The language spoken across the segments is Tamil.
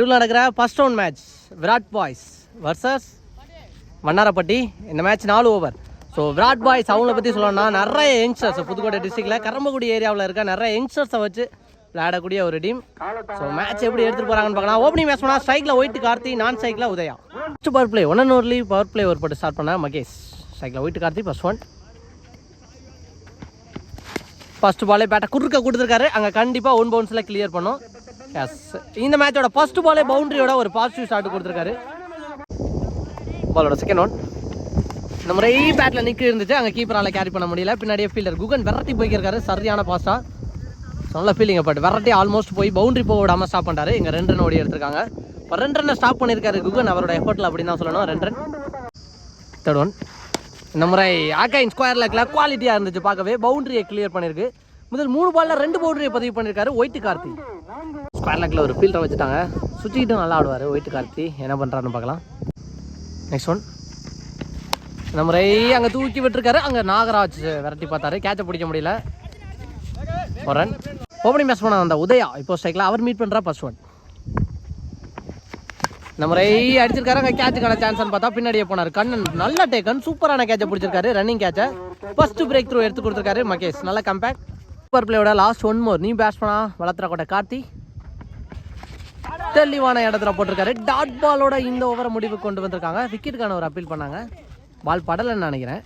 இதில் நடக்கிற first round match Virat boys versus Vannarapatti இந்த மேட்ச் நாலு ஓவர் ஸோ விராட் பாய்ஸ் அவங்கள பற்றி சொல்லணும்னா நிறைய யங்ஸ்டர்ஸ் புதுக்கோட்டை டிஸ்ட்ரிக்டில் கரம்பக்குடி ஏரியாவில் இருக்க நிறைய யங்ஸ்டர்ஸை வச்சு விளையாடக்கூடிய ஒரு டீம் ஸோ மேட்ச் எப்படி எடுத்துகிட்டு போகிறாங்கன்னு பார்க்கலாம். ஓப்பனிங் மேட்ச் பண்ணால் ஸ்ட்ரைக்கில் ஒயிட் கார்த்தி நான் ஸ்ட்ரைக்கில் Udaya. First power play one and only power play ஒரு போட்டு ஸ்டார்ட் பண்ண மகேஷ். ஸ்ட்ரைக்கில் white Karthi first one first பாலே பேட்டை குறுக்க கொடுத்துருக்காரு. அங்கே கண்டிப்பாக ஒன் பவுன்ஸில் கிளியர் பண்ணும். எஸ் இந்த மேட்சோட ஃபர்ஸ்ட் பாலே பவுண்டரியோட ஒரு பாசிட்டிவ் ஸ்டார்ட் கொடுத்துருக்காரு. பாலோட செகண்ட் ஒன் இந்த முறை பேட்டில் நிற்க இருந்துச்சு. அங்கே கீப்பரால் கேரி பண்ண முடியல. பின்னாடியே ஃபீல்டர் குகன் விரட்டி போய்க்கிருக்காரு. சரியான பாஸ்டா நல்ல ஃபீலிங் பட் விரட்டி ஆல்மோஸ்ட் போய் பவுண்டரி போக விடாமல் ஸ்டாப் பண்ணிட்டாரு. இங்கே ரெண்டு ரன் ஓடி எடுத்திருக்காங்க. இப்போ ரெண்டு ரன்னை ஸ்டாப் பண்ணியிருக்காரு குகன். அவரோட எஃபர்ட்டில் அப்படின்னு தான் சொல்லணும். ரெண்டு ரன் தேர்ட் ஒன் இந்த முறை ஆக்கைன் ஸ்கொயர் லெக்கில் குவாலிட்டியாக இருந்துச்சு பார்க்கவே. பவுண்டரியை கிளியர் பண்ணியிருக்கு முதல் மூணு பாலில் ரெண்டு பவுண்டரியை பதிவு பண்ணியிருக்காரு ஒயிட் கார்த்தி. ஸ்கொயர் லெக்கில் ஒரு ஃபீல்டரை வச்சுட்டாங்க. சுற்றிக்கிட்டு நல்லா ஆடுவார் ஒயிட் கார்த்தி. என்ன பண்ணுறாருன்னு பார்க்கலாம். நெக்ஸ்ட் ஒன் இந்த முறை அங்கே தூக்கி விட்டுருக்காரு. அங்கே நாகராஜ் விரட்டி பார்த்தாரு. கேட்சை பிடிக்க முடியல. ஒரு ரன் ஓப்பனிங் மேட்ச் பண்ண அந்த உதயா இப்போ ஸ்ட்ரைக்கில் அவர் மீட் பண்ணுறா ஃபர்ஸ்ட் ஒன் இந்த முறை அடிச்சிருக்காரு. அங்கே கேட்சுக்கான சான்ஸ்னு பார்த்தா பின்னாடியே போனார். கண்ணன் நல்ல டேக்கன் சூப்பரான கேட்சை பிடிச்சிருக்காரு. ரன்னிங் கேட்சை ஃபர்ஸ்ட் பிரேக் த்ரூ எடுத்து கொடுத்துருக்காரு. மகேஷ் நல்ல கம்பேக்ட் சூப்பர் பிளேயோட லாஸ்ட் ஒன் மோர் நீ பேட்ஸ் பண்ணா வளர்த்துற கூட கார்த்தி. தெளிவான இடத்துல போட்டிருக்காரு. டாட் பாலோட இந்த ஓவரை முடிவு கொண்டு வந்திருக்காங்க. விக்கெட்டுக்கான ஒரு அப்பீல் பண்ணாங்க. பால் படலைன்னு நினைக்கிறேன்.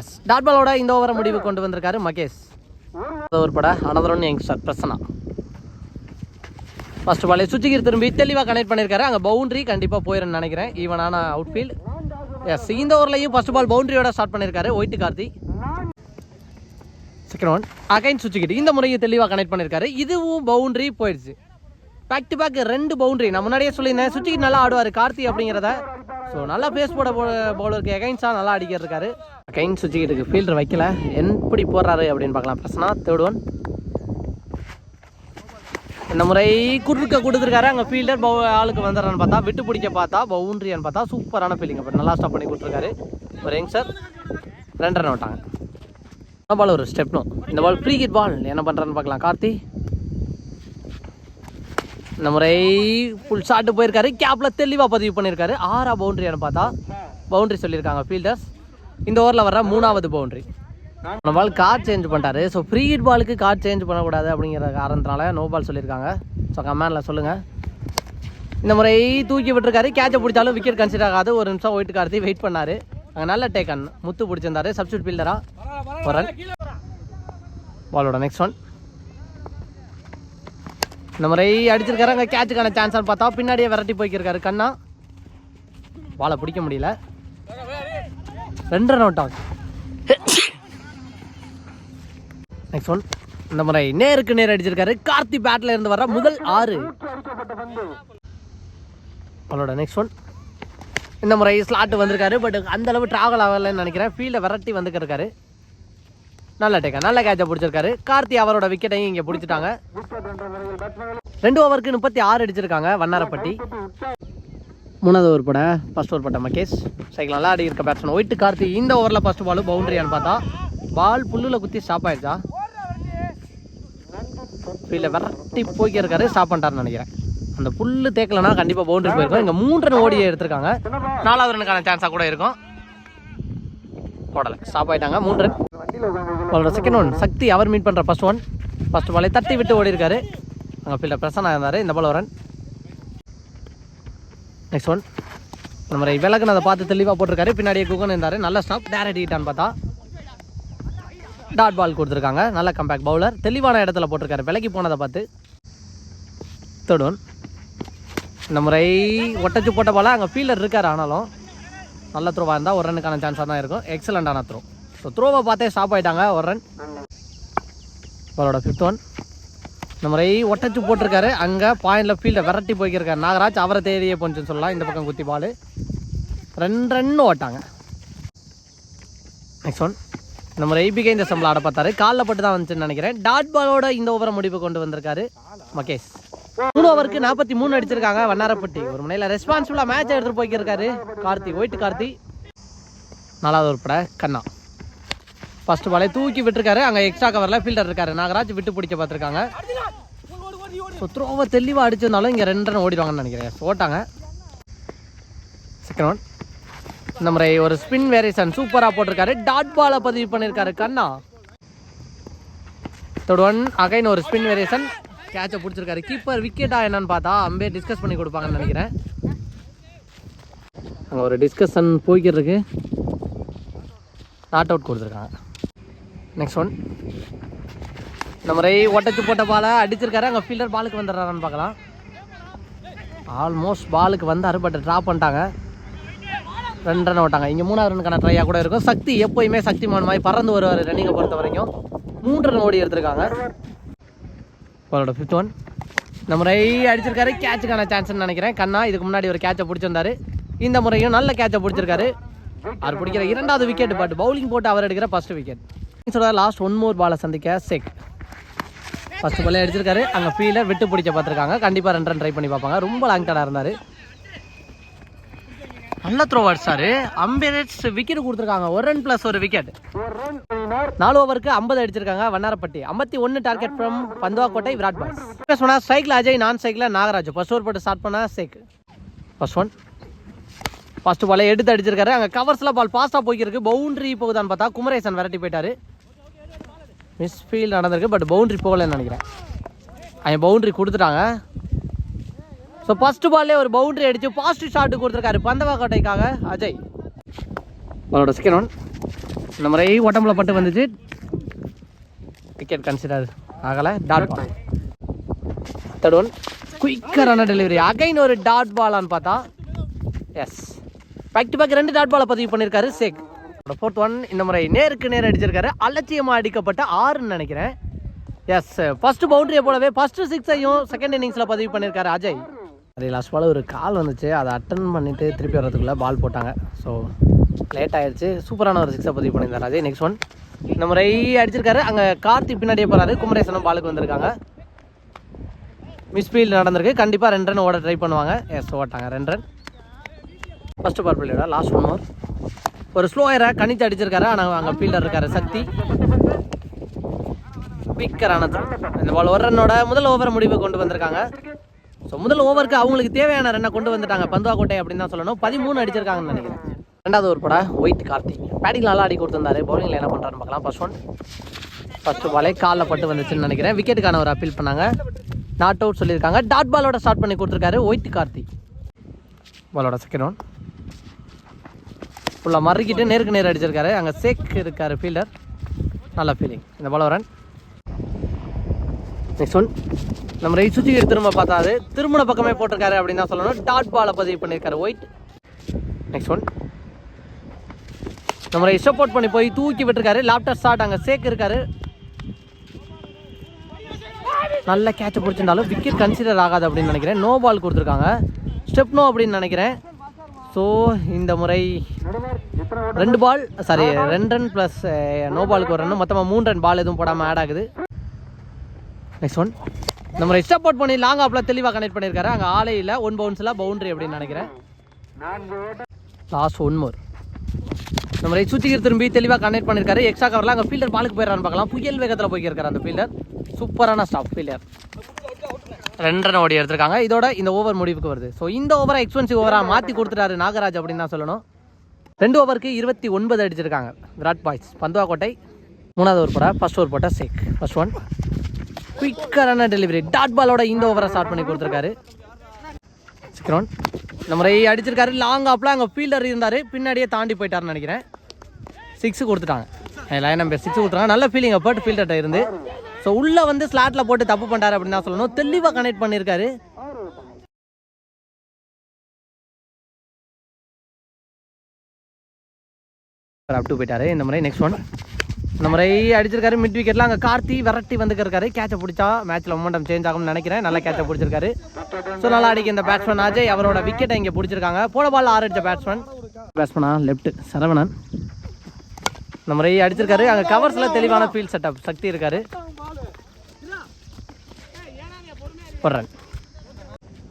எஸ் டாட் பாலோட இந்த ஓவரை முடிவு கொண்டு வந்திருக்காரு மகேஷ். ஒரு பட அனதரன் ஒன் யங்ஸ்டர் பிரசனா ஃபர்ஸ்ட் பாலே சுச்சிகிர் திரும்பி தெளிவாக கனெக்ட் பண்ணியிருக்காரு அங்கே பவுண்டரி கண்டிப்பாக போயிடும்னு நினைக்கிறேன். ஈவனான அவுட்ஃபீல்ட் எஸ் இந்த ஓவர்லையும் ஃபர்ஸ்ட் பால் பவுண்டரியோட ஸ்டார்ட் பண்ணியிருக்காரு white Karthi. Second one again சுச்சிக்கிட்டு இந்த முறையை தெளிவாக கனெக்ட் பண்ணியிருக்காரு இதுவும் பவுண்டரி போயிடுச்சு. பேக் டு பேக் ரெண்டு பவுண்டரி நான் முன்னாடியே சொல்லியிருந்தேன் சுச்சிக்கு நல்லா ஆடுவார் கார்த்தி அப்படிங்கிறத. ஸோ நல்லா பேஸ் போட பவுலருக்கு எகைன்ஸாக நல்லா அடிக்கிறதுக்காரு அகைன் சுச்சிக்கிட்டு ஃபீல்டர் வைக்கல. எப்படி போடுறாரு அப்படின்னு பார்க்கலாம். பிரச்சனா தேர்ட் ஒன் இந்த முறை குறுக்க கொடுத்துருக்காரு. அங்கே ஃபீல்டர் பவு ஆளுக்கு வந்துடுறான்னு பார்த்தா விட்டு பிடிக்க பார்த்தா பவுண்ட்ரியான்னு பார்த்தா சூப்பரான ஃபீலிங் அப்போ நல்லா ஸ்டாப் பண்ணி கொடுத்துருக்காரு. ஒரு சார் ரெண்டு ரன் விட்டாங்க இந்த பால் ஒரு ஸ்டெப்னும் இந்த பால் ஃப்ரீ கிட் பால் என்ன பண்ணுறான்னு பார்க்கலாம். கார்த்தி. இந்த முறை ஃபுல் ஷாட்டு போயிருக்காரு. கேப்பில் தெளிவாக பதிவு பண்ணியிருக்காரு ஆறா பவுண்டரியான்னு பார்த்தா பவுண்டரி சொல்லியிருக்காங்க ஃபீல்டர்ஸ் இந்த ஓவரில் வர்ற மூணாவது பவுண்டரி நம்ம பால் கார் சேஞ்ச் பண்ணிட்டாரு ஸோ ஃப்ரீ ஹிட் பாலுக்கு கார் சேஞ்ச் பண்ணக்கூடாது அப்படிங்கிற காரணத்தினால நோ பால் சொல்லியிருக்காங்க. ஸோ கமேனில் சொல்லுங்கள் இந்த முறை தூக்கி விட்டுருக்காரு. கேட்சை பிடிச்சாலும் விக்கெட் கன்சிடர் ஆகாது. ஒரு நிமிஷம் ஒயிட் கார்த்தி வெயிட் பண்ணார். அங்கே நல்ல டேக்கன் முத்து பிடிச்சிருந்தாரு. சப்ஸ்டியூட் ஃபீல்டரா ஒரு ரன் பாலோட நெக்ஸ்ட் ஒன் இந்த முறை அடிச்சிருக்காரு. அங்கே கேட்சுக்கான சான்ஸ்னு பார்த்தா பின்னாடியே விரட்டி போய்க்கிருக்காரு கண்ணா. பாலை பிடிக்க முடியல. ரெண்டு ரன் அவுட் நெக்ஸ்ட் ஒன் இந்த முறை நேருக்கு நேர் அடிச்சிருக்காரு. கார்த்தி பேட்ல இருந்து வர முதல் ஆறு. அவளோட நெக்ஸ்ட் ஒன் இந்த முறை ஸ்லாட் வந்திருக்காரு பட் அந்தளவு ட்ராவல் ஆகலைன்னு நினைக்கிறேன். ஃபீல்டை விரட்டி வந்துக்கிருக்காரு நல்ல டேக்கா நல்ல கேட்சை பிடிச்சிருக்காரு. கார்த்தி அவரோட விக்கெட்டையும் இங்கே பிடிச்சிட்டாங்க. ரெண்டு ஓவருக்கு முப்பத்தி ஆறு அடிச்சிருக்காங்க வண்ணாரப்பட்டி. மூணாவது ஓவர் போட ஃபஸ்ட் ஓவர் போட்ட மகேஷ். சைக்கிள் நல்லா ஆடி இருக்க பேட்ஸ்மேன் ஒயிட்டு கார்த்தி இந்த ஓவரில் ஃபஸ்ட் பால் பவுண்டரியான்னு பார்த்தா பால் புல்லில் குத்தி ஸ்டாப் ஆயிடுச்சா? ஃபீல்டில் விரட்டி போய்க்கிருக்காரு ஸ்டாப் பண்ணிட்டாருன்னு நினைக்கிறேன். அந்த புல்லு தேக்கலனா கண்டிப்பாக பவுண்டரி போயிருக்கும். இங்கே மூன்று ரன் ஓடி எடுத்திருக்காங்க. நாலாவது ரனுக்கான சான்ஸாக கூட இருக்கும். போடலை. ஸ்டாப் ஆயிட்டாங்க. மூன்று. ரன் செகண்ட் ஒன் சக்தி அவர் மீட் பண்ணுற ஃபர்ஸ்ட் ஒன் ஃபர்ஸ்ட் பாலை தட்டி விட்டு ஓடி இருக்காரு அங்கே ஃபீல்டர் பிரசன்னா இருந்தார். இந்த பால் ரன் நெக்ஸ்ட் ஒன் இந்த மாதிரி விலகுன்னு அதை பார்த்து தெளிவாக போட்டிருக்காரு. பின்னாடியே குகன் இருந்தார். நல்ல ஸ்டாப் டேரக்ட் ஹீட்டான்னு பார்த்தா. டாட் பால் கொடுத்துருக்காங்க. நல்ல கம்பேக் பவுலர் தெளிவான இடத்துல போட்டிருக்காரு. விலகி போனதை பார்த்து. தேர்ட் ஒன் இந்த முறை ஒட்டச்சு போட்ட போல் அங்கே ஃபீல்டர் இருக்கார் ஆனாலும் நல்ல த்ரோவாக இருந்தால் ஒரு ரனுக்கான சான்ஸாக தான் இருக்கும். எக்ஸலண்டான த்ரோ ஸோ த்ரோவை பார்த்தே ஸ்டாப் ஆயிட்டாங்க ஒரு ரன் பாலோட ஃபிஃப்த் ஒன் இந்த முறை ஒட்டச்சு போட்டிருக்காரு. அங்கே பாயிண்டில் ஃபீல்டை விரட்டி போய்க்கிருக்காரு. நாகராஜ் அவரை தேடியே போச்சுன்னு சொல்லலாம். இந்த பக்கம் குத்தி பால் ரெண்டு ரன்னு ஓட்டாங்க. நெக்ஸ்ட் ஒன் இந்த முறை ஐபிகே இந்த சம்பளம் ஆட பார்த்தாரு. காலில் பட்டு தான் வந்துச்சுன்னு நினைக்கிறேன். டாட் பாலோட இந்த ஓவரை முடிவு கொண்டு வந்திருக்காரு. மகேஷ். மூணு ஓவருக்கு நாற்பத்தி மூணு அடிச்சிருக்காங்க வண்ணாரப்பட்டி. ஒரு முனையில் ரெஸ்பான்சிபிளாக மேட்ச் எடுத்துகிட்டு போய்க்கிருக்காரு. கார்த்தி ஒயிட் கார்த்தி. நாலாவது ஒரு பட கண்ணா. ஃபஸ்ட்டு பாலே தூக்கி விட்டுருக்காரு. அங்கே எக்ஸ்ட்ரா கவரில் ஃபீல்டர் இருக்காரு. நாகராஜ் விட்டு பிடிக்க பார்த்துருக்காங்க. ஸோ த்ரோவை தெளிவாக அடிச்சிருந்தாலும் இங்கே ரெண்டு ரன் ஓடிடுவாங்கன்னு நினைக்கிறேன். ஓட்டாங்க. செகண்ட் ஒன் இந்த முறை ஒரு ஸ்பின் வேரியேஷன் சூப்பராக போட்டிருக்காரு. டாட் பாலை பதிவு பண்ணியிருக்காரு கண்ணா. தேர்ட் ஒன் அகைன் ஒரு ஸ்பின் வேரியேஷன் கேட்சை பிடிச்சிருக்காரு. கீப்பர் விக்கெட்டா என்னன்னு பார்த்தா அம்பே டிஸ்கஸ் பண்ணி கொடுப்பாங்கன்னு நினைக்கிறேன். அங்கே ஒரு டிஸ்கஷன் போய்க்கிட்டு இருக்கு நாட் அவுட் கொடுத்துருக்காங்க. நெக்ஸ்ட் ஒன் இந்த முறை ஒட்டச்சு போட்ட பாலை அடிச்சிருக்காரு. அங்கே ஃபீல்டர் பாலுக்கு வந்துடுறாரான்னு பார்க்கலாம். ஆல்மோஸ்ட் பாலுக்கு வந்தார் பட் ட்ராப் பண்ணிட்டாங்க. ரெண்டு ரன் ஓட்டாங்க இங்கே மூணாவது ரனுக்கான ட்ரையாக கூட இருக்கும். சக்தி எப்போயுமே சக்திமான் மாதிரி பறந்து வருவார் ரன்னிங்கை பொறுத்த வரைக்கும் மூன்று ரன் ஓடி எடுத்திருக்காங்க. அவரோட ஃபிஃப்த் ஒன் இந்த முறை அடிச்சிருக்காரு. கேட்சுக்கான சான்ஸ்னு நினைக்கிறேன். கண்ணா இதுக்கு முன்னாடி ஒரு கேட்சை பிடிச்சிருந்தாரு. இந்த முறையும் நல்ல கேட்சை பிடிச்சிருக்காரு. அவர் பிடிக்கிற இரண்டாவது விக்கெட் பாட்டு. பவுலிங் போட்டு அவர் எடுக்கிற first wicket last one more பாலை சந்திக்க செக் ஃபர்ஸ்ட் பாலே அடிச்சிருக்காரு. அங்கே ஃபீல்டர் விட்டு பிடிச்ச பார்த்துருக்காங்க. கண்டிப்பாக ரெண்டு ரன் ட்ரை பண்ணி பார்ப்பாங்க. ரொம்ப லாங் டனாக இருந்தார். நல்ல த்ரோ அடிச்சாரு. அம்பேரேட்ஸ் விக்கெட் கொடுத்துருக்காங்க. ஒரு ரன் ப்ளஸ் ஒரு விக்கெட் நாலு ஓவருக்கு ஐம்பது அடிச்சிருக்காங்க வண்ணாரப்பட்டி. ஐம்பத்தி ஒன்று target from Panthuvakottai Virat boss. சொன்னா ஸ்ட்ரைக்கில் அஜய் நான் சைக்கில் நாகராஜ். ஃபர்ஸ்ட் ஓவர் போட்டு ஸ்டார்ட் பண்ணா ஸ்ட்ரைக் ஃபர்ஸ்ட் ஒன் ஃபர்ஸ்ட் பாலை எடுத்து அடிச்சிருக்காரு. அங்கே கவர்ஸில் பால் பாஸ்ட்டாக போய்க்கிருக்கு பவுண்டரி போகுதான்னு பார்த்தா குமரேசன் விரட்டி போயிட்டாரு. மிஸ் ஃபீல் நடந்திருக்கு பட் பவுண்டரி போகலன்னு நினைக்கிறேன். அவன் பவுண்டரி கொடுத்துட்டாங்க. ஸோ ஃபஸ்ட்டு பால்லே ஒரு பவுண்டரி அடிச்சு பாசிட்டிவ் ஷாட்டு கொடுத்துருக்காரு பந்தவாக்கோட்டைக்காக அஜய். அவரோட செகண்ட் ஒன் இந்த முறை உடம்புல பட்டு வந்துச்சு. டிக்கெட் கன்சிடர் ஆகலை. டாட் பால் தேர்ட் ஒன் குயிக்கரான டெலிவரி அகைன் ஒரு டாட் பாலான்னு பார்த்தா எஸ் பேக் டு பேக் ரெண்டு டாட் பாலை பதிவு பண்ணியிருக்காரு சேக் ஃபோர்த் ஒன் இந்த முறை நேருக்கு நேர் அடிச்சிருக்காரு. அலட்சியமாக அடிக்கப்பட்ட ஆறுன்னு நினைக்கிறேன். எஸ் ஃபஸ்ட்டு பவுண்டரியை போலவே ஃபஸ்ட்டு சிக்ஸையும் செகண்ட் இன்னிங்ஸில் பதிவு பண்ணியிருக்காரு அஜய். அதே லாஸ்ட் பால் ஒரு கால் வந்துச்சு. அதை அட்டன் பண்ணிவிட்டு திருப்பி வர்றதுக்குள்ளே பால் போட்டாங்க. ஸோ லேட் ஆயிடுச்சு சூப்பரான ஒரு சிக்ஸை பதிவு பண்ணியிருந்தார் அதே நெக்ஸ்ட் ஒன் இந்த முறை அடிச்சிருக்காரு. அங்கே கார்த்தி பின்னாடியே போகிறாரு குமரேசனம் பாலுக்கு வந்திருக்காங்க. மிஸ்பீல் நடந்திருக்கு. கண்டிப்பாக ரெண்டு ரன் ஓட ட்ரை பண்ணுவாங்க. எஸ் ஓட்டாங்க. ரெண்டு ரன் ஃபஸ்ட்டு பார் பிள்ளையோட லாஸ்ட் ஒன் ஓவர் ஒரு ஸ்லோயரை கணித்து அடிச்சிருக்காரு. ஆனால் அங்கே ஃபீல்டர் இருக்காரு சக்தி. குயிக்கரான throw. இந்த பால் ஒரு ரன்னோட முதல் ஓவர் முடிவு கொண்டு வந்திருக்காங்க. ஸோ முதல் ஓவருக்கு அவங்களுக்கு தேவையான ரன்னை கொண்டு வந்துட்டாங்க. பந்துவாக்கோட்டை அப்படின்னு தான் சொல்லணும். பதிமூணு அடிச்சிருக்காங்கன்னு நினைக்கிறேன். ரெண்டாவது ஒரு படம் ஒயிட் கார்த்திக். பேட்டிங் நல்லா ஆடி கொடுத்துருந்தாரு. பவுலிங்கில் என்ன பண்ணுறாருன்னு பார்க்கலாம். ஃபர்ஸ்ட் ஒன் ஃபர்ஸ்ட் பாலே காலில் பட்டு வந்துச்சுன்னு நினைக்கிறேன். விக்கெட்டுக்கான ஒரு அப்பீல் பண்ணாங்க. நாட் அவுட் சொல்லியிருக்காங்க. டாட் பாலோட ஸ்டார்ட் பண்ணி கொடுத்துருக்காரு ஒயிட் கார்த்தி பாலோட செகண்ட் ஒன் ஃபுல்லாக மறுக்கிட்டு நேருக்கு நேர் அடிச்சிருக்காரு. அங்கே சேக் இருக்கார் ஃபீல்டர் நல்ல ஃபீலிங் இந்த பால் ரன் நெக்ஸ்ட் ஒன் நம்ம ரைட் சுற்றி திரும்ப பார்த்தாது திருமண பக்கமே போட்டிருக்காரு அப்படின்னு தான் சொல்லணும். டாட் பாலை பதிவு பண்ணியிருக்காரு ஒயிட். நெக்ஸ்ட் ஒன் நம்மளை சப்போர்ட் பண்ணி போய் தூக்கி விட்டுருக்காரு. லேப்டாப் ஸ்டார்ட் அங்கே சேர்க்கிருக்காரு. நல்ல கேட்ச் பிடிச்சிருந்தாலும் விக்கெட் கன்சிடர் ஆகாது அப்படின்னு நினைக்கிறேன். நோ பால் கொடுத்துருக்காங்க. ஸ்டெப் நோ அப்படின்னு நினைக்கிறேன். ஸோ இந்த முறை ரெண்டு பால் சாரி ரெண்டு ரன் ப்ளஸ் நோ பாலுக்கு ஒரு ரன் மொத்தமாக மூணு ரன் பால் எதுவும் போடாமல் ஆட் ஆகுது. நெக்ஸ்ட் ஒன் இந்த முறை சப்போர்ட் பண்ணி லாங் ஆப்பில் தெளிவாக கனெக்ட் பண்ணியிருக்காரு. அங்கே ஆலையில் ஒன் பவுன்ஸில் பவுண்ட்ரி அப்படின்னு நினைக்கிறேன். லாஸ்ட் ஒன் மோர் இந்த முறை சுத்திகர் திரும்பி தெளிவாக கனெக்ட் பண்ணியிருக்காரு எக்ஸ்ட்ரா கவரில் அங்கே ஃபீல்டர் பாலுக்கு போயிடறான்னு பார்க்கலாம். புயல் வேகத்தில் போய்க்கிருக்காரு அந்த ஃபீல்டர் சூப்பரான ஸ்டாப் ஃபீல்டர் ரெண்டு ரன் ஓடி எடுத்திருக்காங்க. இதோட இந்த ஓவர் முடிவுக்கு வருது. ஸோ இந்த ஓவரை எக்ஸ்பென்சிவ் ஓவராக மாற்றி கொடுத்துட்டாரு நாகராஜ் அப்படின்னு தான் சொல்லணும். ரெண்டு ஓவருக்கு இருபத்தி ஒன்பது அடிச்சிருக்காங்க. விராட் பாய்ஸ் பந்துவாக்கோட்டை மூணாவது ஓவர் போட ஃபர்ஸ்ட் ஓவர் போட்ட சேக் ஃபர்ஸ்ட் ஒன் குயிக்கரான டெலிவரி டாட் பாலோட இந்த ஓவரை ஸ்டார்ட் பண்ணி கொடுத்துருக்காரு. சிக்ரோன் இந்த முறை அடிச்சிருக்காரு. லாங் ஆப்பில் அங்கே ஃபீல்டர் இருந்தார். பின்னாடியே தாண்டி போயிட்டாருன்னு நினைக்கிறேன். சிக்ஸ் கொடுத்துட்டாங்க. லைன் நம்பர் சிக்ஸ் கொடுத்துருக்காங்க நல்ல ஃபீலிங் போட்டு ஃபீல்டர்கிட்ட இருந்து. ஸோ உள்ளே வந்து ஸ்லாட்டில் போட்டு தப்பு பண்ணிட்டாரு அப்படின்னு தான் சொல்லணும். தெளிவாக கனெக்ட் பண்ணியிருக்காரு அப் டு போயிட்டாரு. இந்த முறை நெக்ஸ்ட் ஒன் இந்த முறை அடிச்சிருக்காரு மிட் விக்கெட்ல அங்கே கார்த்தி விரட்டி வந்துருக்காரு கேட்சை பிடிச்சா மேட்ச்ல மொமெண்டம் சேஞ்ச் ஆகும்னு நினைக்கிறேன். நல்லா கேட்சை பிடிச்சிருக்காரு. ஸோ நல்லா அடிக்க இந்த பேட்ஸ்மேன் அஜய். அவரோட விக்கெட்டை இங்கே பிடிச்சிருக்காங்க. போல பால் ஆறு அடிச்ச பேட்ஸ்மேன் பேட்ஸ்மேனா லெஃப்ட் சரவணன். இந்த முறை அடிச்சிருக்காரு. அங்கே கவர்ஸில் தெளிவான ஃபீல்ட் செட்டப் சக்தி இருக்காரு. ஒரு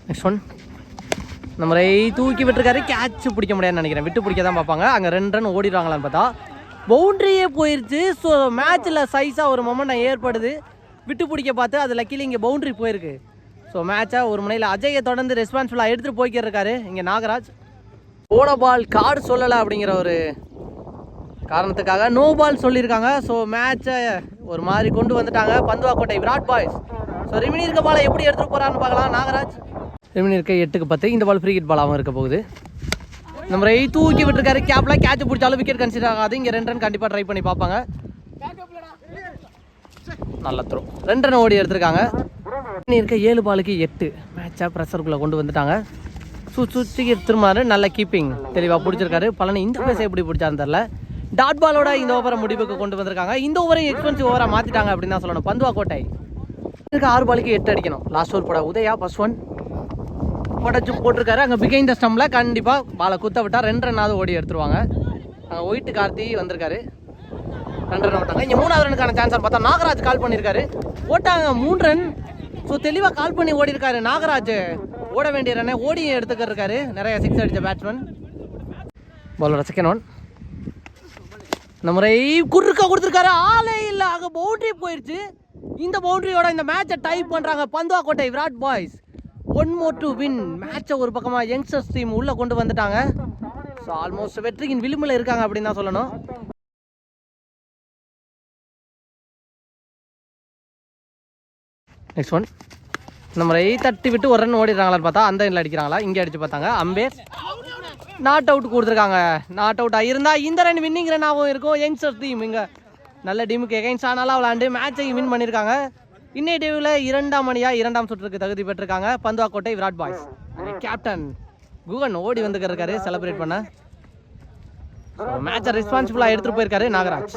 நெக்ஸ்ட் ஒன் இந்த முறை தூக்கி விட்டுருக்காரு. கேட்ச் பிடிக்க முடியாதுன்னு நினைக்கிறேன். விட்டு பிடிக்க தான் பார்ப்பாங்க. அங்கே ரெண்டு ரன் ஓடிடுவாங்களான்னு பார்த்தா பவுண்டரியே போயிருச்சு. ஸோ மேட்ச்சில் சைஸாக ஒரு மொமெண்ட் ஏற்படுது. விட்டு பிடிக்க பார்த்து அது லக்கிலி இங்கே பவுண்ட்ரி போயிருக்கு. ஸோ மேட்சாக ஒரு முனையில் அஜயை தொடர்ந்து ரெஸ்பான்சிபிளாக எடுத்துகிட்டு போய்க்கிட்டு இருக்காரு. இங்கே நாகராஜ். போன பால் கார்டு சொல்லலை அப்படிங்கிற ஒரு காரணத்துக்காக நோ பால் சொல்லியிருக்காங்க ஸோ மேட்சை ஒரு மாதிரி கொண்டு வந்துட்டாங்க. பந்துவாக்கோட்டை விராட் பாய்ஸ். ஸோ ரிமினி இருக்க பாலை எப்படி எடுத்துகிட்டு போகிறான்னு பார்க்கலாம். நாகராஜ். ரிமினி இருக்க எட்டுக்கு பத்து. இந்த பால் ஃப்ரீ கிட் பாலாகவும் இருக்க போகுது. இந்த முறை தூக்கி விட்டுருக்காரு. கேப்பில் கேட்ச் பிடிச்சாலும் விக்கெட் கன்சிடர் ஆகாது. இங்கே ரெண்டு ரன் கண்டிப்பாக ட்ரை பண்ணி பார்ப்பாங்க. நல்ல த்ரோ ரெண்டு ரன் ஓடி எடுத்திருக்காங்க. இனி இருக்க ஏழு பாலுக்கு எட்டு. மேட்சாக ப்ரெஷருக்குள்ளே கொண்டு வந்துட்டாங்க. சு சுற்றி திரும்பாரு நல்ல கீப்பிங் தெளிவாக பிடிச்சிருக்காரு. பழனி இந்த பேச எப்படி பிடிச்சாருன்னு தெரில டாட் பாலோட இந்த ஓவரை முடிவுக்கு கொண்டு வந்திருக்காங்க. இந்த ஓவரையும் எக்ஸ்பென்சிவ் ஓவராக மாற்றிட்டாங்க அப்படின்னு தான் சொல்லணும். பந்துவா கோட்டை. இதுக்கு ஆறு பாலுக்கு எட்டு அடிக்கணும். லாஸ்ட் ஓவர் போட உதயா ஃபர்ஸ்ட் ஒன் உடச்சு போட்டிருக்காரு. அங்கே பிகைன் த ஸ்டம்பில் கண்டிப்பாக பாலை குத்த விட்டால் ரெண்டு ரன்னாவது ஓடி எடுத்துருவாங்க. அங்கே ஒயிட்டு கார்த்தி வந்திருக்காரு. ரெண்டு ரன் ஓட்டாங்க இங்கே மூணாவது ரனுக்கான சான்ஸ் பார்த்தா நாகராஜ் கால் பண்ணியிருக்காரு ஓட்டாங்க. மூணு ரன் ஸோ தெளிவாக கால் பண்ணி ஓடி இருக்காரு நாகராஜ். ஓட வேண்டிய ரன்னை ஓடியும் எடுத்துக்கிட்டு இருக்காரு. நிறைய சிக்ஸ் அடித்த பேட்ஸ்மேன் பாலோட செகண்ட் ஒன் இந்த முறை குறுக்க கொடுத்துருக்காரு. ஆளே இல்லை அங்கே பவுண்ட்ரி போயிடுச்சு இந்த பவுண்ட்ரியோட இந்த மேட்சை டைப் பண்ணுறாங்க Panthuvakottai Virat boys. One more to win மேட்சை ஒரு பக்கமாக யங்ஸ்டர்ஸ் டீம் உள்ளே கொண்டு வந்துட்டாங்க. ஸோ ஆல்மோஸ்ட் வெற்றியின் விளிம்பில் இருக்காங்க அப்படின்னு தான் சொல்லணும். நெக்ஸ்ட் ஒன் இந்த முறை தட்டி விட்டு ஒரு ரன் ஓடிடுறாங்களான்னு பார்த்தா அந்த எண்ணில் அடிக்கிறாங்களா? இங்கே அடிச்சு பார்த்தாங்க. அம்பேர் நாட் அவுட் கொடுத்துருக்காங்க. நாட் அவுட் இருந்தால் இந்த ரன் வின்னிங் ரன்னாகவும் இருக்கும். யங்ஸ்டர் டீம் இங்கே நல்ல டீமுக்கு எகைன்ஸ் ஆனாலும் விளாண்டு மேட்சை வின் பண்ணியிருக்காங்க இன்னைய டீவில் இரண்டாம் மணியாக இரண்டாம் சுற்றுக்கு தகுதி பெற்றிருக்காங்க பந்துவாக்கோட்டை விராட் பாய்ஸ். கேப்டன் குகன் ஓடி வந்துருக்காரு செலிப்ரேட் பண்ண. மேட்சை ரெஸ்பான்சிபிளாக எடுத்துகிட்டு போயிருக்காரு நாகராஜ்.